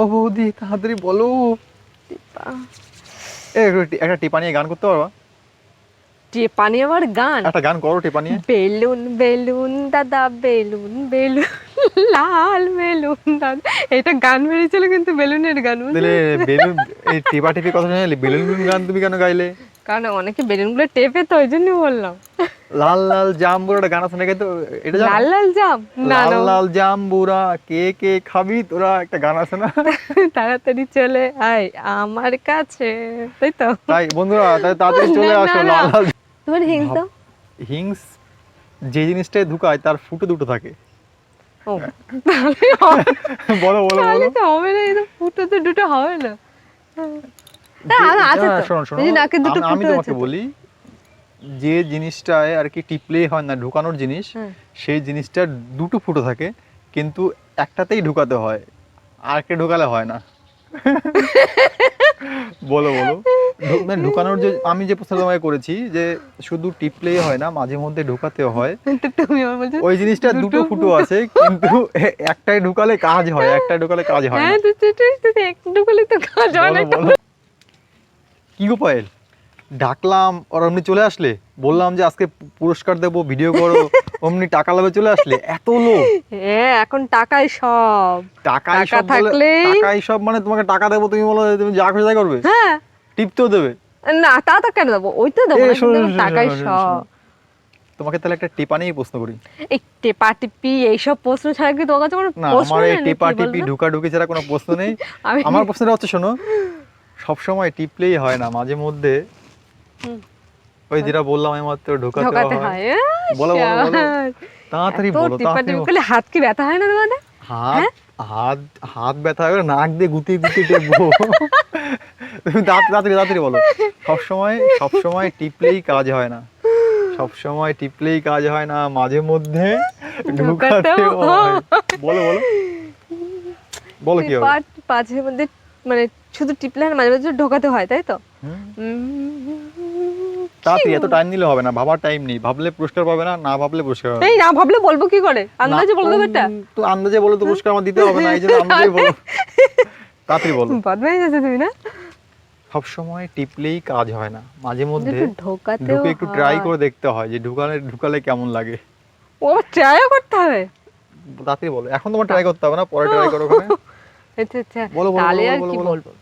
ও বৌদি তাড়াতাড়ি বলো। এ একটু একটা টিপা নিয়ে গান করতে পারবা? টেপানি আবার গান? একটা গান করো টিপা নিয়ে। বেলুন বেলুন দাদা বেলুন বেলুন লাল বেলুন দাদা। এটা গান বেরিয়েছিল কিন্তু বেলুনের গান? বেলুন এই টিপা টিপি কথা শুনে বেলুন বেলুন গান তুমি কেন গাইলে? কারণ অনেকে বেলুনগুলো টেপে তো ওই জন্য বললাম। লাল লাল জাম্বুরা একটা গান আছে নাকি তো এটা লাল লাল জাম? না লাল লাল জাম্বুরা কে কে খাবি তোরা একটা গান আছে না? তাড়াতাড়ি চলে আয় আমার কাছে তাই তো? তাই বন্ধুরা তাই তাড়াতাড়ি চলে আসো লাল লাল তোমার হিংস? হিংস যে জিনিসটাই ঢুকায় তার ফুটো দুটো থাকে। তাহলে বলো বলো বলো। তো হবে না এটা ফুটো তো দুটো হবে না। হ্যাঁ। শোনো শোনো। দুটো আমি- আমি তোমাকে বলি যে জিনিসটায় আর কি টিপলেই হয় না ঢুকানোর জিনিস। সেই জিনিসটার দুটো ফুটো থাকে কিন্তু একটাতেই ঢুকাতে হয় আর কে ঢুকালে হয় না। বলো বলো। মানে ঢুকানোর যে আমি যে প্রশ্ন তোমাকে করেছি যে শুধু টিপলেই হয় না মাঝে মধ্যে ঢুকাতেও হয়। ওই জিনিসটা দুটো ফুটো আছে কিন্তু একটাই ঢুকালে কাজ হয় একটাই ঢুকালে কাজ হয় না। হ্যাঁ তো একটু কাজ হয় না। কি গো পায়েল? ডাকলাম আর অমনি চলে আসলে? বললাম যে আজকে পুরস্কার দেবো ভিডিও করো অমনি টাকা লাভে চলে আসলে? এত লোক। হ্যাঁ এখন টাকাই সব। টাকাই টাকা সব থাকলেই- টাকাই সব মানে তোমাকে টাকা দেবো তুমি বলো তুমি যা খুশি তাই করবে? হ্যাঁ। টিপতেও দেবে? না তা তো কেন দেবো? ওই তো দেবো টাকাই সব। তোমাকে তাহলে একটা টিপা নিয়েই প্রশ্ন করি। এই টেপা টিপি এইসব প্রশ্ন ছাড়া কি তোমার কাছে কোনো না প্রশ্ন আমার এই টিপা টিপি ঢুকা ঢুকি ছাড়া কোনো প্রশ্ন নেই। আমি আমার প্রশ্নটা হচ্ছে শোনো সবসময় টিপলেই হয় না মাঝে মধ্যে। ওই যেটা বললাম আমি মাত্র ঢোকাতে ঢোকাতে হয়। হয় বলো, বলো। তাড়াতাড়ি বলো তাড়াতাড়ি বলো। করলে হাত কি ব্যথা হয় না তোমাদের? হাত হাত হাত ব্যথা করে নাক দিয়ে গুতিয়ে গুতিয়ে টেপবো। তুমি তাড়াতাড়ি তাড়াতাড়ি বলো। সবসময় সবসময় টিপলেই কাজ হয় না। সবসময় টিপলেই কাজ হয় না। মাঝে মধ্যে হয়। বলো বলো। বলো কি হবে? টিপা পাঁচের মধ্যে মানে শুধু টিপলে আর মাঝে মাঝে ঢোকাতে হয় তাই তো? তাড়াতাড়ি এত টাইম নিলে হবে না ভাবার টাইম নেই। ভাবলে পুরস্কার পাবে না না ভাবলে পুরস্কার পাবে এই না ভাবলে বলব কি করে? আন্দাজে বলে দেবো এটা তো আন্দাজে বলে তো পুরস্কার আমার দিতে হবে না এই জন্য আন্দাজে বলো। তাড়াতাড়ি বলো। বদমাইশ আছে তুমি না? সবসময় টিপলেই কাজ হয় না। মাঝে মধ্যে একটু ঢোকাতে ঢুকে একটু ট্রাই করে দেখতে হয় যে ঢুকালে ঢুকালে কেমন লাগে। ও ট্রাইও করতে হবে? তাড়াতাড়ি বলো। এখন তোমার ট্রাই করতে হবে না পরে ট্রাই করো ওখানে। আচ্ছা আচ্ছা। বলো, বলো, বলো, বলো, বলো।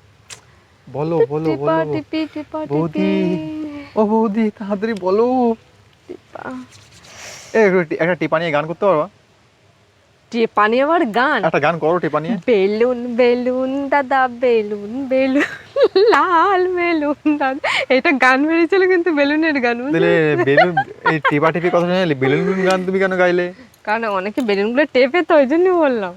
বলো বলো টিপা বলো টিপি টিপা। বৌদি। টিপি ও বৌদি তাড়াতাড়ি বলো। টিপা। এ একটা টিপা নিয়ে গান করতে পারবা? টেপানি আবার গান? একটা গান করো টিপা নিয়ে। বেলুন বেলুন দাদা বেলুন বেলুন লাল বেলুন দাদা। এটা গান বেরিয়েছিল কিন্তু বেলুনের গান বেলুন এই টিপা টিপি কথা শুনে বেলুন বেলুন গান তুমি কেন গাইলে? কারণ অনেকে বেলুনগুলো টেপে তো ওই জন্য বললাম।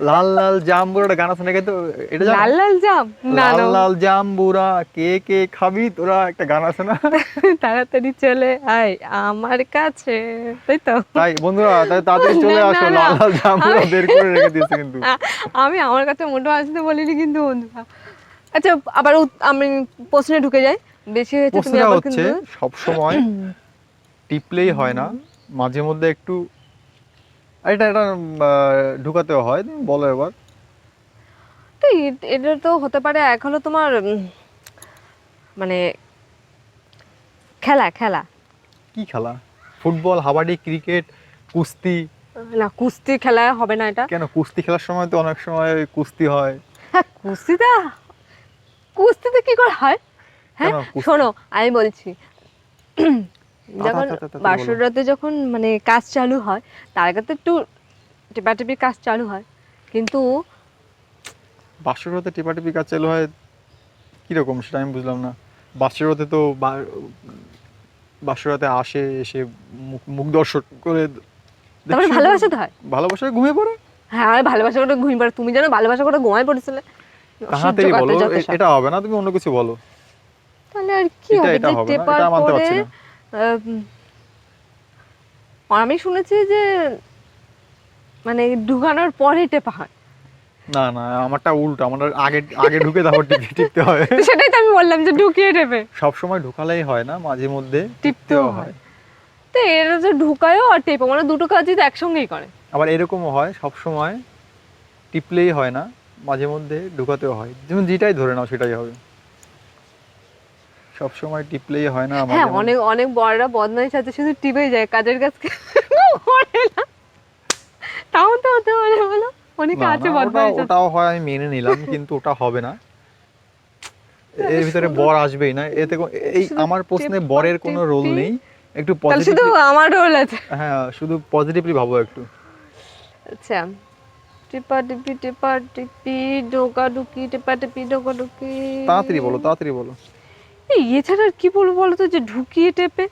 লাল লাল জাম্বুরা একটা গান আছে নাকি? তো এটা লাল লাল জাম? না লাল লাল জাম্বুরা কে কে খাবি তোরা? একটা গান আছে না? তাড়াতাড়ি চলে আয় আমার কাছে। তাই তো? তাই বন্ধুরা তাই তাড়াতাড়ি চলে আসো লাল লাল জাম্বুরা আমি- বের করে রেখে দিয়েছে কিন্তু। আমি আমার কাছে মোটো আসতে বলিনি কিন্তু বন্ধুরা। আচ্ছা আবার আমি প্রশ্নে ঢুকে যাই। বেশি হয়েছে তুমি আবার কিন্তু সব সময় টিপলেই হয় না। মাঝে মধ্যে একটু এটা এটা ঢুকাতেও হয় তুমি বলো এবার। তো এটা তো হতে পারে এক হলো তোমার মানে খেলা খেলা। কি খেলা? ফুটবল হাবাডি ক্রিকেট কুস্তি? না কুস্তি খেলা হবে না এটা। কেন কুস্তি খেলার সময় তো অনেক সময় কুস্তি হয়। হ্যাঁ কুস্তিটা কুস্তিতে কি করে হয়? হ্যাঁ শোনো আমি বলছি। যখন আচ্ছা, বাসরাতে যখন মানে কাজ চালু হয় তার আগে তো একটু টেপাটেপি কাজ চালু হয়। কিন্তু বাসরতে টিপাটিপি কাজ চালু হয় কীরকম সেটা আমি বুঝলাম না। বাসরতে তো বা- বাসরাতে আসে এসে মুখ দর্শক করে তারপরে দেখছি- ভালোবাসাতে হয়। ভালোবাসা ঘুমিয়ে পড়ে? হ্যাঁ আমি ভালোবাসা করে ঘুমিয়ে পড়ে। তুমি জানো ভালোবাসা করে ঘুমায় পড়েছিলে? অসহ্য বলো। এটা হবে না তুমি অন্য কিছু বলো। তাহলে আর কি হবে? টেপার পরে আম, শুনেছি যে মানে ঢুকানোর পরে টেপা হয় না না আমারটা উল্টো আমার আগে আগে ঢুকে তারপর টিপতে হয়। সেটাই তো আমি বললাম যে ঢুকিয়ে টেপে। সব সময় ঢুকালেই হয় না মাঝে মধ্যে টিপতেও হয়। তো এরা যে ঢুকায়ও আর টেপো মানে দুটো কাজই তো একসঙ্গেই করে। আবার এরকমও হয় সব সময় টিপলেই হয় না মাঝে মধ্যে ঢুকাতেও হয়। যেমন যেটাই ধরে নাও সেটাই হবে। সব সময় টিপলেই হয় না মাঝে হ্যাঁ অনেক অনেক বড়রা বদমাইশ আছে শুধু টিপে যায় কাজের কাজকে করে না তাও তো হতে পারে বলো। অনেকে আছে বদমাইশ ওটাও হয় আমি মেনে নিলাম কিন্তু ওটা হবে না। এর ভিতরে বর আসবেই না। এতে এই আমার প্রশ্নে বরের কোনো রোল নেই। একটু তাহলে শুধু আমার রোল আছে। হ্যাঁ শুধু পজিটিভলি ভাবো একটু। আচ্ছা। টিপা টিপি টিপা টিপি ডোকা ডুকি টিপা টিপি ডোকা ডুকি। তাড়াতাড়ি বলো তাড়াতাড়ি বলো। এছাড়া আর কি বলব বলো তো যে ঢুকিয়ে টেপে?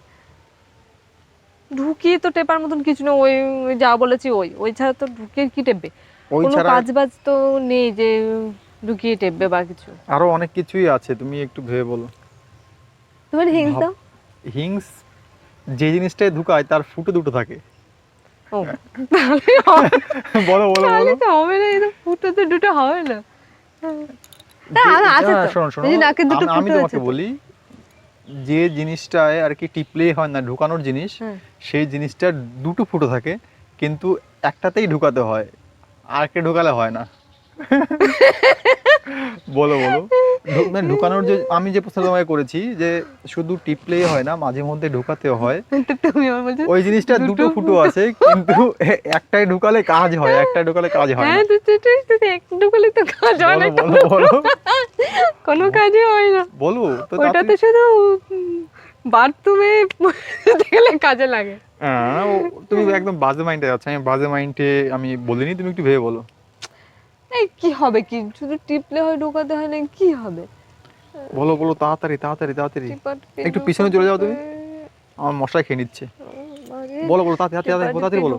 ঢুকিয়ে তো টেপার মতন কিছু না ওই যা বলেছি ওই। ওই ছাড়া তো ঢুকিয়ে কি টেপবে? কোনো কাজ বাজ তো নেই যে ঢুকিয়ে টেপবে বা কিছু। আরও অনেক কিছুই আছে তুমি একটু ভেবে বলো। তোমার হিংস? দাও হিংস যে জিনিসটাই ঢুকায় তার ফুটো দুটো থাকে। ও বলো বলো বলো। তো হবে না এই ফুটো তো দুটো হবে না। শোনো শোনো। আমি- আমি তোমাকে বলি যে জিনিসটায় আর কি টিপলে হয় না ঢুকানোর জিনিস। সেই জিনিসটা দুটো ফুটো থাকে কিন্তু একটাতেই ঢুকাতে হয় আর কে ঢুকালে হয় না বলো বলো। মানে ঢুকানোর যে আমি যে প্রশ্ন তোমাকে করেছি যে শুধু টিপলেই হয় না মাঝে মধ্যে ঢুকাতেও হয়। তুমি আমার বলছো ওই জিনিসটা দুটো ফুটো আছে কিন্তু একটাই ঢুকালে কাজ হয় একটাই ঢুকালে কাজ হয় হ্যাঁ তো সেটাই তো তো কাজ হয় না। বলো বলো কোনো কাজই হয় না। বলো তো ওইটাতে তাড়াতাড়ি- শুধু বাথরুমে গেলে কাজে লাগে। হ্যাঁ, তুমি একদম বাজে মাইন্ডে যাচ্ছ। আমি বাজে মাইন্ডে আমি বলিনি তুমি একটু ভেবে বলো। এই কি হবে কি? শুধু টিপলে হয় ঢোকাতে হয় না কি হবে? বলো বলো তাড়াতাড়ি তাড়াতাড়ি তাড়াতাড়ি। একটু পিছনে চলে যাও তুমি। আমার মশলা খেয়ে নিচ্ছে। বলো বলো তাড়াতাড়ি তাড়াতাড়ি তাড়াতাড়ি বলো।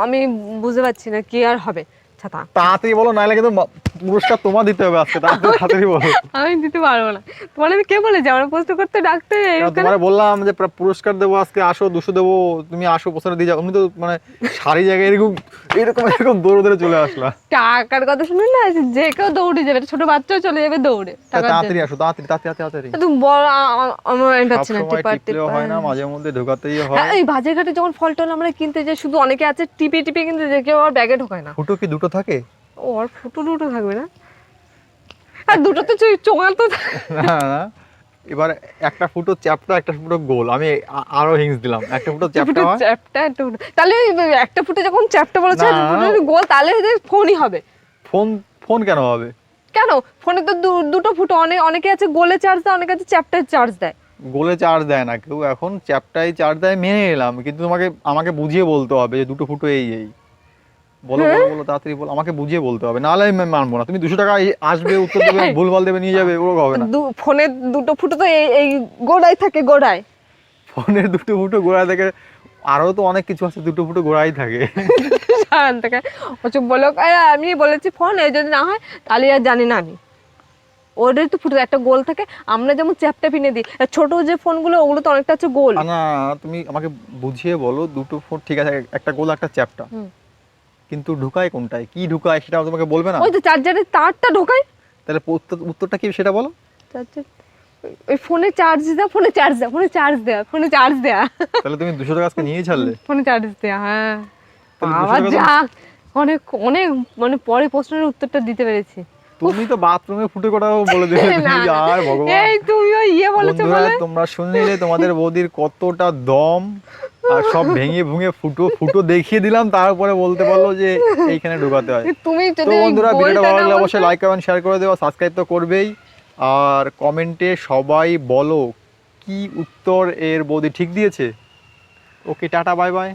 আমি বুঝতে পারছি না কি আর হবে। ছাতা। তাড়াতাড়ি বলো না কিন্তু মা- পুরস্কার তোমার দিতে হবে আজকে তাড়াতাড়ি তাড়াতাড়ি বলো। আমি দিতে পারব না। তোমার আমি কে বলেছি? আমার প্রশ্ন করতে ডাকতে তোমার বললাম যে পুরস্কার দেবো আজকে আসো দুশো দেবো তুমি আসো প্রশ্ন দিয়ে যাও। তুমি তো মানে সারি জায়গায় এরকম এরকম এরকম দৌড়ে দৌড়ে চলে আসলা। টাকার কথা শুনে না যে কেউ দৌড়ে যাবে ছোট বাচ্চাও চলে যাবে দৌড়ে। তাড়াতাড়ি আসো তাড়াতাড়ি তাড়াতাড়ি তাড়াতাড়ি। তুমি বল আমার আমি পাচ্ছি না সবসময় টিপা টিপলেও হয় না মাঝে মধ্যে ঢোকাতেই হয়। হ্যাঁ, এই বাজার ঘাটে যখন ফল টল আমরা কিনতে যাই শুধু অনেকে আছে টিপে টিপে কিন্তু যে কেউ আর ব্যাগে ঢোকায় না। ফুটো কি দুটো থাকে? ও আর ফুটো দুটো থাকবে না? আর দুটো তো চোঙাল তো না না এবার একটা ফুটো চ্যাপটা একটা ফুটো গোল। আমি আরও হিংস দিলাম। একটা ফুটো চ্যাপটা চ্যাপটা একটা তাহলে একটা ফুটে যখন চ্যাপটা বলেছে গোল তাহলে ফোনই হবে। ফোন ফোন কেন হবে? কেন? ফোনে তো দুটো ফুটো অনেক অনেকে আছে গোলে চার্জ দেয় অনেকে আছে চ্যাপটায় চার্জ দেয়। গোলে চার্জ দেয় না কেউ। এখন চ্যাপটাই চার্জ দেয় মেনে নিলাম। কিন্তু তোমাকে আমাকে বুঝিয়ে বলতে হবে যে দুটো ফুটো এই এই। বলো হ্যাঁ? বলো বলো তাড়াতাড়ি বলো আমাকে বুঝিয়ে বলতে হবে নাহলে আমি মানবো না। তুমি দুশো টাকা আসবে উত্তর দেবে ভুলভাল দেবে নিয়ে যাবে ওরকম হবে না। দু- ফোনে দুটো ফুটো তো এই গোড়ায় থাকে গোড়ায়। ফোনের দুটো ফুটো গোড়া থেকে আরও তো অনেক কিছু আছে দুটো ফুটো গোড়াই থাকে। সারান থেকে ওচুপ বলো আমি বলেছি ফোন এই যদি না হয় তাহলে আর জানি না আমি। ওদের তো ফুটো একটা গোল থাকে আমরা যেমন চ্যাপটা পিনে দিই ছোট যে ফোনগুলো ওগুলো তো অনেকটা হচ্ছে গোল। না তুমি আমাকে বুঝিয়ে বলো দুটো ফোন ঠিক আছে একটা গোল একটা চ্যাপটা। কিন্তু ঢুকায় কোনটায়? কি ঢুকায় সেটা তোমাকে বলবে না? ওই তো চার্জারের তারটা ঢোকায়। তাহলে উত্তরটা কি সেটা বলো? চার্জার ওই ফোনে চার্জ দেওয়া ফোনে চার্জ দেওয়া ফোনে চার্জ দেওয়া ফোনে চার্জ দেওয়া তাহলে তুমি দুশো টাকা আজকে নিয়ে ছাড়লে। ফোনে চার্জ দেওয়া হ্যাঁ। বাবা যাক অনেক অনেক মানে পরে প্রশ্নের উত্তরটা দিতে পেরেছি। তুমি তো বাথরুমে ফুটে কোটাও বলে দিলে তুমি আর ভগবান। এই তুমি ওই ইয়ে বলেছ বন্ধুরা বলে। তোমরা শুনলে তোমাদের বৌদির কতটা দম আর সব ভেঙে ভুঙে ফুটো ফুটো দেখিয়ে দিলাম তারপরে বলতে পারল যে এইখানে ঢুকাতে হয়। তুমি তো যদি ওই বন্ধুরা ভিডিওটা ভালো লাগলে অবশ্যই লাইক কমেন্ট শেয়ার করে দেওয়া সাবস্ক্রাইব তো করবেই। আর কমেন্টে সবাই বলো কি উত্তর এর বৌদি ঠিক দিয়েছে? ওকে টাটা বাই বাই